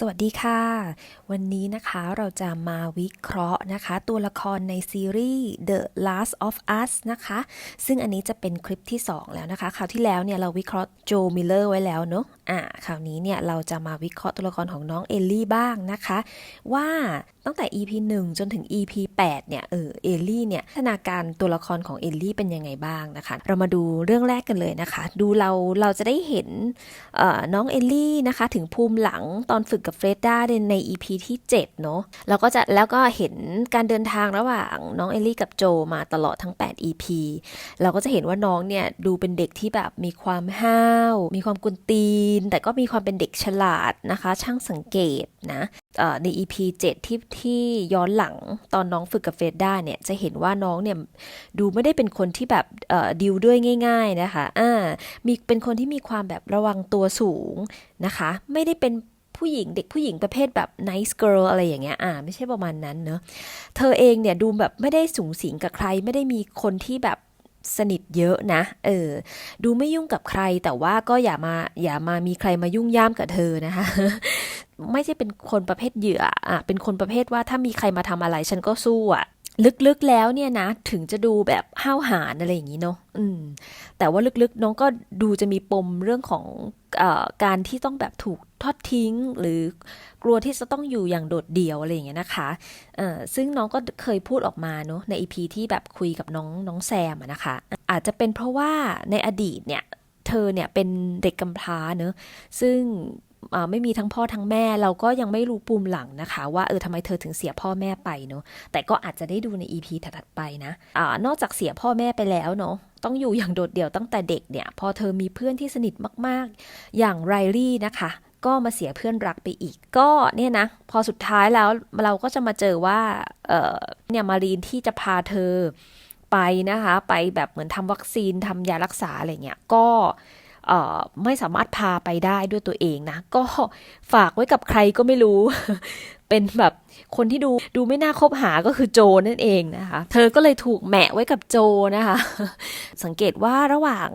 สวัสดีค่ะ วันนี้นะคะเราจะมาวิเคราะห์นะคะ ตัวละครในซีรีส์ The Last of Us นะคะ ซึ่งอันนี้จะเป็นคลิปที่ 2 แล้วนะคะ คราวที่แล้วเนี่ยเราวิเคราะห์โจมิลเลอร์ไว้แล้วเนาะอ่าคราวนี้เนี่ยเราจะมาวิเคราะห์ตัวละครของน้องเอลลี่บ้างนะคะ ว่า ตั้งแต่ EP 1 จนถึง EP 8 เนี่ย เออ เอลลี่เนี่ย พัฒนาการตัวละครของเอลลี่เป็นยังไงบ้างนะคะ เรามาดูเรื่องแรกกันเลยนะคะ ดูเรา เราจะได้เห็นเอ่อน้องเอลลี่นะคะ ถึงภูมิหลังตอนฝึกกับเฟรดด้าใน EP ที่ 7 เนอะเราก็จะ แล้วก็เห็นการเดินทางระหว่างน้องเอลลี่กับโจมาตลอดทั้ง 8 EP เราก็จะเห็นว่าน้องเนี่ย ดูเป็นเด็กที่แบบมีความห้าว มีความกุนตีน แต่ก็มีความเป็นเด็กฉลาดนะคะ ช่างสังเกตนะเอ่อใน EP 7 ที่ที่ย้อนหลังตอนน้องฝึกกับเฟรดด้าเนี่ยจะเห็นว่าน้องเนี่ยดูไม่ได้เป็นคนที่แบบดิวด้วยง่าย ๆนะคะอ่ามีเป็นคนที่มีความแบบระวังตัวสูงนะคะ ไม่ได้เป็นผู้หญิงเด็กผู้หญิงประเภทแบบ nice girl อะไรอย่างเงี้ย อ่า ไม่ใช่ประมาณนั้นเนอะ เธอเองเนี่ยดูแบบไม่ได้สูงสิงกับใคร ไม่ได้มีคนที่แบบ สนิทเยอะนะ เออ ดูไม่ยุ่งกับใคร แต่ว่าก็อย่ามาอย่ามามีใครมายุ่งย่ามกับเธอนะคะไม่ใช่เป็นคนประเภทเหยื่ออะเป็นคนประเภทว่าถ้ามีใครมาทำอะไรฉันก็สู้อะลึกๆแล้วเนี่ยนะ ถึงจะดูแบบห้าวหาญอะไรอย่างนี้เนาะอืม แต่ว่าลึกๆ น้องก็ดูจะมีปมเรื่องของ การที่ต้องแบบถูกทอดทิ้ง หรือกลัวที่จะต้องอยู่อย่างโดดเดี่ยวอะไรอย่างเงี้ยนะคะซึ่งน้องก็เคยพูดออกมาเนาะในอีพีที่แบบคุยกับน้องน้องแซมนะคะ อาจจะเป็นเพราะว่าในอดีตเนี่ยเธอเนี่ยเป็นเด็กกำพร้าเนอะซึ่ง ไม่มีทั้งพ่อทั้งแม่ เราก็ยังไม่รู้ปูมหลังนะคะ ว่าเออทำไมเธอถึงเสียพ่อแม่ไปเนอะแต่ก็อาจจะได้ดูใน EP ถัดไปนะอ่านอกจากเสียพ่อแม่ไปแล้วเนาะต้องอยู่อย่างโดดเดี่ยวตั้งแต่เด็กเนี่ย พอเธอมีเพื่อนที่สนิทมากๆ อย่างไรลี่นะคะก็มาเสียเพื่อนรักไปอีก ก็เนี่ยนะ พอสุดท้ายแล้วเราก็จะมาเจอว่าเออเนี่ยมารีนที่จะพาเธอไปนะคะ ไปแบบเหมือนทำวัคซีนทำยารักษาอะไรเงี้ยก็ ไม่สามารถพาไปได้ด้วยตัวเองนะ ก็ฝากไว้กับใครก็ไม่รู้ เป็นแบบคนที่ดูดูไม่น่าคบหาก็คือโจนั่นเองนะคะ เธอก็เลยถูกแหมะไว้กับโจนะคะ สังเกตว่าระหว่าง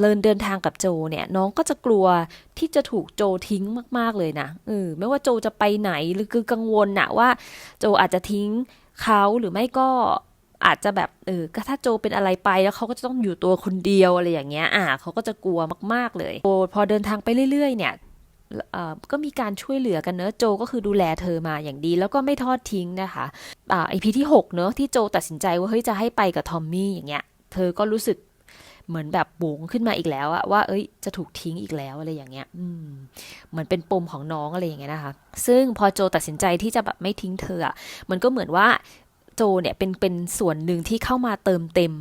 เดินเดินทางกับโจเนี่ยน้องก็จะกลัวที่จะถูกโจทิ้งมาก ๆเลยนะเออไม่ว่าโจจะไปไหนหรือคือกังวลนะว่า โจอาจจะทิ้งเขาหรือไม่ก็ อาจจะแบบเออก็ถ้าโจเป็นอะไรไปแล้วเขาก็จะต้องอยู่ตัวคนเดียวอะไรอย่างเงี้ยอ่าเขาก็จะกลัวมาก ๆเลยโอพอเดินทางไปเรื่อย ๆ เนี่ยก็มีการช่วยเหลือกันเนอะโจก็คือดูแลเธอมาอย่างดี แล้วก็ไม่ทอดทิ้งนะคะอ่าไอพีที่ 6 เนอะที่โจตัดสินใจว่าเฮ้ยจะให้ไปกับทอมมี่อย่างเงี้ย เธอก็รู้สึกเหมือนแบบบุ๋งขึ้นมาอีกแล้วอะว่าเอ้ยจะถูกทิ้งอีกแล้วอะไรอย่างเงี้ยอืมเหมือนเป็นปมของน้องอะไรอย่างเงี้ยนะคะ ซึ่งพอโจตัดสินใจที่จะแบบไม่ทิ้งเธออะมันก็เหมือนว่า โจเนี่ยเป็นเป็นส่วนหนึ่งที่เข้ามาเติมเต็ม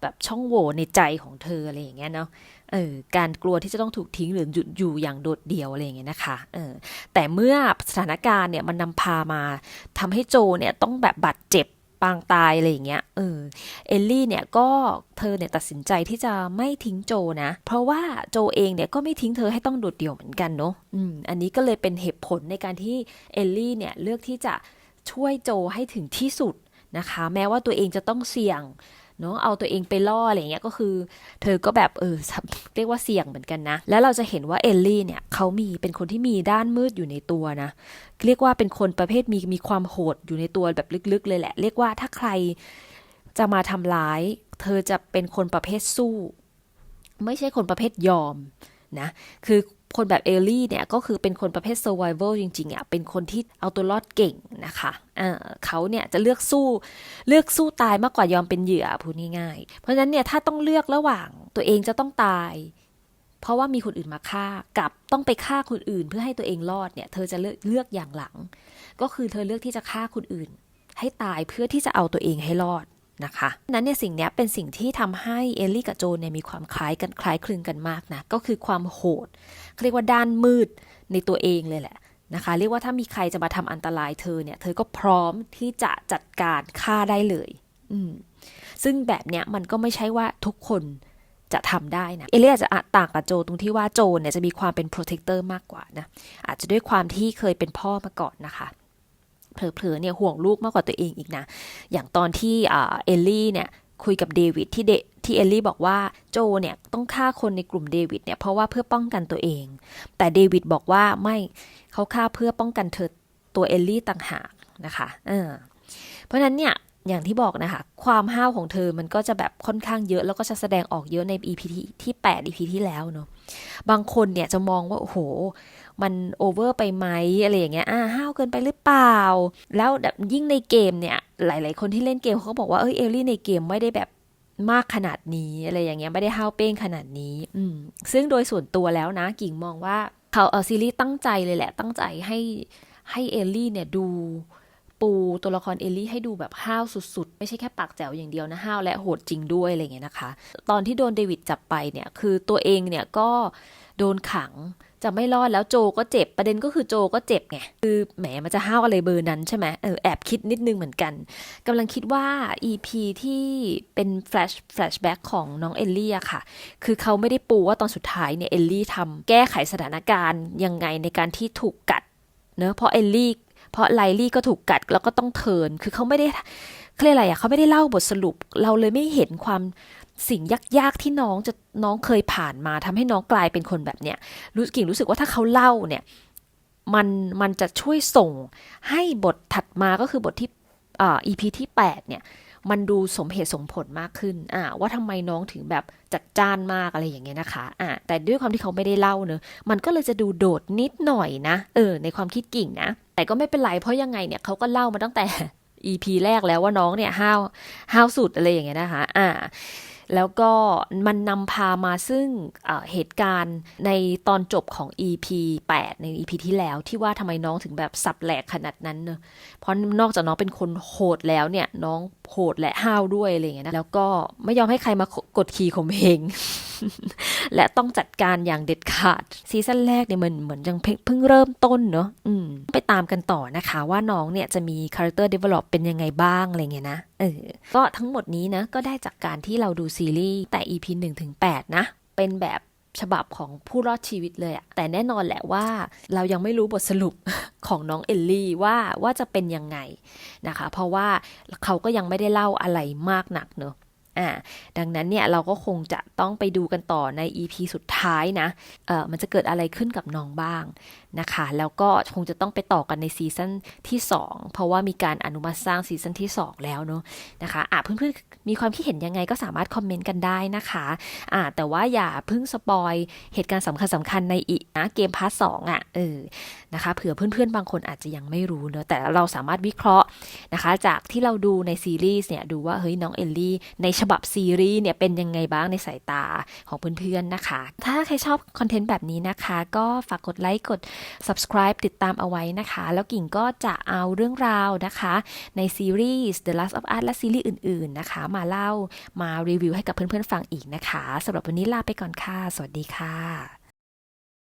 แบบช่องโหว่ในใจของเธออะไรอย่างเงี้ยเนาะเออการกลัวที่จะต้องถูกทิ้งหรือหยุดอยู่อย่างโดดเดี่ยวอะไรอย่างเงี้ยนะคะเออแต่เมื่อสถานการณ์เนี่ยมันนำพามาทำให้โจเนี่ยต้องแบบบาดเจ็บปางตายอะไรอย่างเงี้ยเออเอลลี่เนี่ยก็เธอเนี่ยตัดสินใจที่จะไม่ทิ้งโจนะ เพราะว่าโจเองเนี่ยก็ไม่ทิ้งเธอให้ต้องโดดเดี่ยวเหมือนกันเนาะอืมอันนี้ก็เลยเป็นเหตุผลในการที่เอลลี่เนี่ยเลือกที่จะช่วยโจให้ถึงที่สุด นะคะ แม้ว่าตัวเองจะต้องเสี่ยงเนาะเอาตัวเองไปล่ออะไรเงี้ยก็คือ เธอก็แบบเออเรียกว่าเสี่ยงเหมือนกันนะ แล้วเราจะเห็นว่าเอลลี่เนี่ยเขามีเป็นคนที่มีด้านมืดอยู่ในตัวนะ เรียกว่าเป็นคนประเภทมีมีความโหดอยู่ในตัวแบบลึกๆ เลยแหละ เรียกว่าถ้าใครจะมาทำร้าย เธอจะเป็นคนประเภทสู้ ไม่ใช่คนประเภทยอมนะ คือ คนแบบเอลลี่เนี่ยก็คือเป็นคนประเภท survival จริงๆอะเป็นคนที่เอาตัวรอดเก่งนะคะเเขาเนี่ยจะเลือกสู้เลือกสู้ตายมากกว่ายอมเป็นเหยื่อพูดง่ายๆเพราะฉะนั้นเนี่ยถ้าต้องเลือกระหว่างตัวเองจะต้องตาย เพราะว่ามีคนอื่นมาฆ่ากับต้องไปฆ่าคนอื่น เพื่อให้ตัวเองรอดเนี่ยเธอจะเลือกเลือกอย่างหลัง ก็คือเธอเลือกที่จะฆ่าคนอื่น ให้ตายเพื่อที่จะเอาตัวเองให้รอด นะคะนั้นเนี่ยสิ่งนี้เป็นสิ่งที่ทำให้เอลลี่กับโจนเนี่ยมีความคล้ายกันคล้ายคลึงกันมากนะ ก็คือความโหดเรียกว่าด้านมืดในตัวเองเลยแหละนะคะ เรียกว่าถ้ามีใครจะมาทำอันตรายเธอเนี่ย เธอก็พร้อมที่จะจัดการฆ่าได้เลย อืมซึ่งแบบเนี้ยมันก็ไม่ใช่ว่าทุกคนจะทำได้นะ เอเลี่ยจะต่างกับโจตรงที่ว่าโจเนี่ยจะมีความเป็นโปรเทคเตอร์มากกว่านะ อาจจะด้วยความที่เคยเป็นพ่อมาก่อนนะคะ เผลอๆเนี่ยห่วงลูกมากกว่าตัวเองอีกนะ อย่างตอนที่เอลลี่เนี่ยคุยกับเดวิดที่เดที่เอลลี่บอกว่าโจเนี่ยต้องฆ่าคนในกลุ่มเดวิดเนี่ยเพราะว่าเพื่อป้องกันตัวเอง แต่เดวิดบอกว่าไม่เขาฆ่าเพื่อป้องกันเธอตัวเอลลี่ต่างหากนะคะเออเพราะฉะนั้นเนี่ย อย่างที่บอกนะคะ ความห้าวของเธอมันก็จะแบบค่อนข้างเยอะ แล้วก็จะแสดงออกเยอะใน EP ที่ที่ 8 EP ที่แล้วเนาะบางคนเนี่ยจะมองว่า โอ้โห มันโอเวอร์ไปไหมอะไรอย่างเงี้ยอ่าห้าวเกินไปหรือเปล่า แล้วแบบยิ่งในเกมเนี่ย หลาย ๆ คนที่เล่นเกมเขาก็บอกว่าเอ้ยเอลลี่ในเกมไม่ได้แบบมากขนาดนี้อะไรอย่างเงี้ยไม่ได้ห้าวเป้งขนาดนี้ อืมซึ่งโดยส่วนตัวแล้วนะ กิ่งมองว่าเขาเออซีรีส์ตั้งใจเลยแหละตั้งใจให้ให้เอลลี่เนี่ยดู ปูตัวละครเอลลี่ให้ดูแบบห้าวสุดๆ ไม่ใช่แค่ปากแจ๋วอย่างเดียวนะห้าวและโหดจริงด้วยอะไรเงี้ยนะคะ ตอนที่โดนเดวิดจับไปเนี่ยคือตัวเองเนี่ยก็โดนขังจะไม่รอดแล้วโจก็เจ็บประเด็นก็คือโจก็เจ็บไงคือแหมมันจะห้าวอะไรเบอร์นั้นใช่ไหมเออแอบคิดนิดนึงเหมือนกันกำลังคิดว่า EP ที่เป็นแฟลชแฟลชแบ็กของน้องเอลลี่อะค่ะ คือเขาไม่ได้ปูว่าตอนสุดท้ายเนี่ยเอลลี่ทำแก้ไขสถานการณ์ยังไงในการที่ถูกกัดเนอะเพราะเอลลี่ เพราะไลลี่ก็ถูกกัดแล้วก็ต้องเทิน คือเขาไม่ได้เขาเรียกอะไรอะเขาไม่ได้เล่าบทสรุป เราเลยไม่เห็นความสิ่งยากๆที่น้องจะน้องเคยผ่านมาทำให้น้องกลายเป็นคนแบบเนี้ยรู้กิ่งรู้สึกว่าถ้าเขาเล่าเนี่ยมันมันจะช่วยส่งให้บทถัดมาก็คือบทที่อ่า EP ที่ 8 เนี่ย มันดูสมเหตุสมผลมากขึ้น อ่า ว่าทำไมน้องถึงแบบจัดจ้านมากอะไรอย่างเงี้ยนะคะ อ่า แต่ด้วยความที่เขาไม่ได้เล่าเนอะมันก็เลยจะดูโดดนิดหน่อยนะ เออ ในความคิดกิ่งนะ แต่ก็ไม่เป็นไรเพราะยังไงเนี่ยเขาก็เล่ามาตั้งแต่ EP แรกแล้วว่าน้องเนี่ยห้าวห้าวสุดอะไรอย่างเงี้ยนะคะ อ่า แล้วก็มันนำพามาซึ่งเเหตุการณ์ในตอนจบของ EP 8 ใน EP ที่แล้วที่ว่าทำไมน้องถึงแบบสับแหลกขนาดนั้นเนอะเพราะนอกจากน้องเป็นคนโหดแล้วเนี่ย น้องโหดและห้าวด้วยอะไรอย่างเงี้ยนะแล้วก็ไม่ยอมให้ใครมากดขี่ข่มเหง และต้องจัดการอย่างเด็ดขาดซีซั่นแรกเนี่ยมันเหมือนยังเพิ่งเริ่มต้นเนอะอืมไปตามกันต่อนะคะว่าน้องเนี่ยจะมี character develop เป็นยังไงบ้างอะไรเงี้ยนะเออก็ทั้งหมดนี้นะก็ได้จากการที่เราดูซีรีส์แต่ EP 1ถึง8นะเป็นแบบฉบับของผู้รอดชีวิตเลยอะแต่แน่นอนแหละว่าเรายังไม่รู้บทสรุปของน้องเอลลี่ว่าว่าจะเป็นยังไงนะคะ เพราะว่าเขาก็ยังไม่ได้เล่าอะไรมากหนักเนอะ อ่าดังนั้นเนี่ยเราก็คงจะต้องไปดูกันต่อใน EP สุดท้ายนะเออมันจะเกิดอะไรขึ้นกับน้องบ้างนะคะ แล้วก็คงจะต้องไปต่อกันในซีซั่นที่ 2 เพราะว่ามีการอนุมัติสร้างซีซั่นที่ 2 แล้วเนาะนะคะอะเพื่อนๆ มีความคิดเห็นยังไงก็สามารถคอมเมนต์กันได้นะคะอ่าแต่ว่าอย่าเพิ่งสปอยเหตุการณ์สำคัญสำคัญในอีกนะเกมพาร์ทสองอะเออนะคะเผื่อเพื่อนๆ บางคนอาจจะยังไม่รู้เนอะแต่เราสามารถวิเคราะห์นะคะ จากที่เราดูในซีรีส์เนี่ยดูว่าเฮ้ยน้องเอลลี่ในฉบับซีรีส์เนี่ยเป็นยังไงบ้างในสายตาของเพื่อนๆนะคะ ถ้าใครชอบคอนเทนต์แบบนี้นะคะ ก็ฝากกดไลค์กด subscribe ติดตามเอาไว้นะคะ แล้วกิ่งก็จะเอาเรื่องราวนะคะ ในซีรีส์ The Last of Us และซีรีส์อื่นๆนะคะ มาเล่ามารีวิวให้กับเพื่อนๆฟังอีกนะคะสำหรับวันนี้ลาไปก่อนค่ะ สวัสดีค่ะ